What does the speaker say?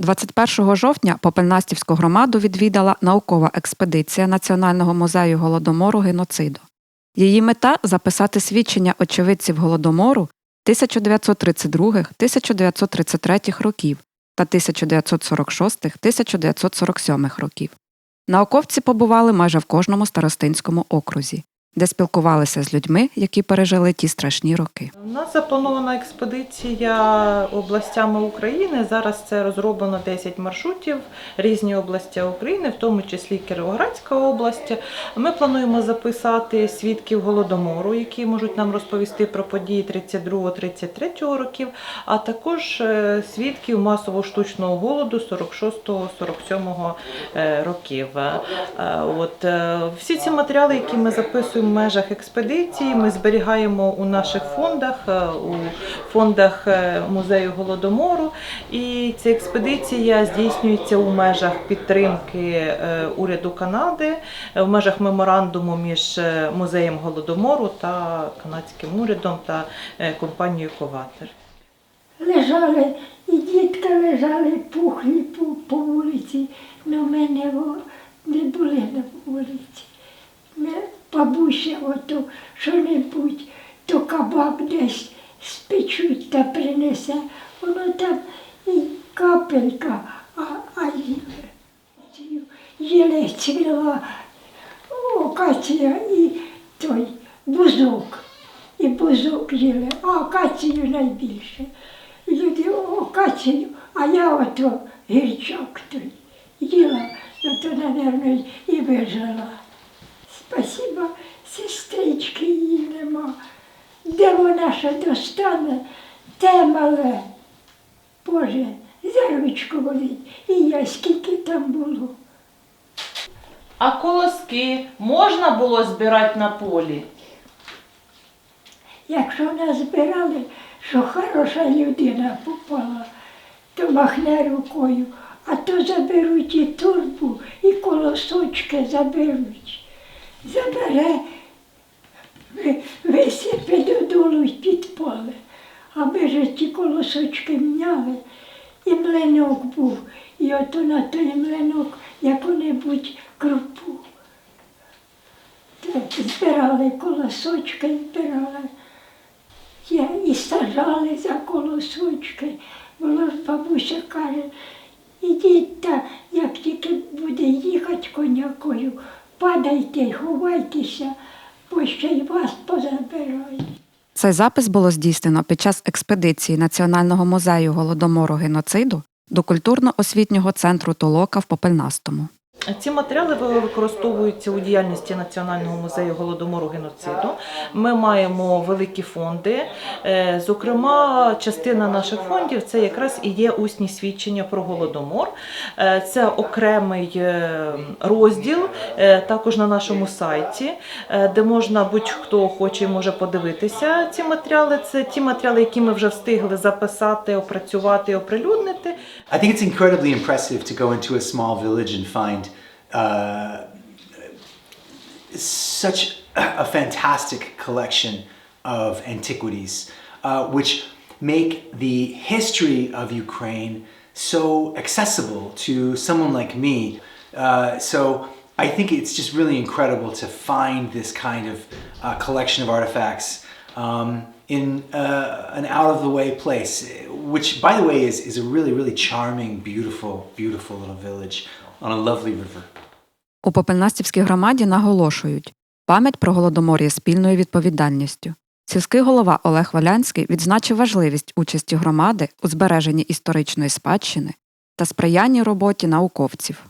21 жовтня Попельнастівську громаду відвідала наукова експедиція Національного музею голодомору геноциду. Її мета записати свідчення очевидців голодомору 1932-1933 років та 1946-1947 років. Науковці побували майже в кожному старостинському окрузі, де спілкувалися з людьми, які пережили ті страшні роки. У нас запланована експедиція областями України. Зараз це розроблено 10 маршрутів, різні області України, в тому числі Кіровоградська область. Ми плануємо записати свідків голодомору, які можуть нам розповісти про події 32-33 років, а також е, свідків масового штучного голоду 46-47 е, років. Е, От всі ці матеріали, які ми записуємо в межах експедиції, ми зберігаємо у наших фондах, е, у фондах е, музею голодомору. І ця експедиція здійснюється у межах підтримки е, уряду Канади, в межах меморандуму між музеєм голодомору та канадським урядом та компанією Коватер. лежали, і дітки лежали пухлі по, по вулиці, але в мене не були на вулиці. Бабуся ото що-небудь, то кабак десь спечуть та принесе, воно там і капелька, а, а їли, їли цвіла окація і той бузок. І бузок їли, а акацію найбільше. Люди акацію, а я ото гірчак той їла, то, напевно, і вижила. Спасіба, сестрички її нема. Де вона ще достане, те мале. Боже, за ручку болить. І я скільки там було. А колоски можна було збирати на полі? Якщо нас збирали, що хороша людина попала, то махне рукою, а то заберуть і турбу, і колосочки заберуть. Забере, висипе додолу й під поле. А ми ж ті колосочки міняли, і млинок був, і ото на той млинок яку-небудь крупу. Так, збирали колосочки, збирали. Я і сажали за колосочки. Було бабуся каже, ідіть та, як тільки буде їхати конякою, падайте, ховайтеся, бо ще й вас позабирають. Цей запис було здійснено під час експедиції Національного музею голодомору геноциду до культурно-освітнього центру Толока в Попельнастому. Ці матеріали використовуються у діяльності Національного музею голодомору геноциду. Ми маємо великі фонди. Е, Зокрема, частина наших фондів це якраз і є усні свідчення про голодомор. Е, Це окремий е, розділ також на нашому сайті, де можна будь-хто хоче може подивитися ці матеріали. Це ті матеріали, які ми вже встигли записати, опрацювати, оприлюднити. I think it's incredibly impressive to go into a small village and find uh, such a fantastic collection of antiquities, uh, which make the history of Ukraine so accessible to someone like me. Uh, so I think it's just really incredible to find this kind of uh, collection of artifacts um, in uh, an out of the way place, which, by the way, is, is a really, really charming, beautiful, beautiful little village on a lovely river. У Попельнастівській громаді наголошують, пам'ять про голодомор є спільною відповідальністю. Сільський голова Олег Валянський відзначив важливість участі громади у збереженні історичної спадщини та сприянні роботі науковців.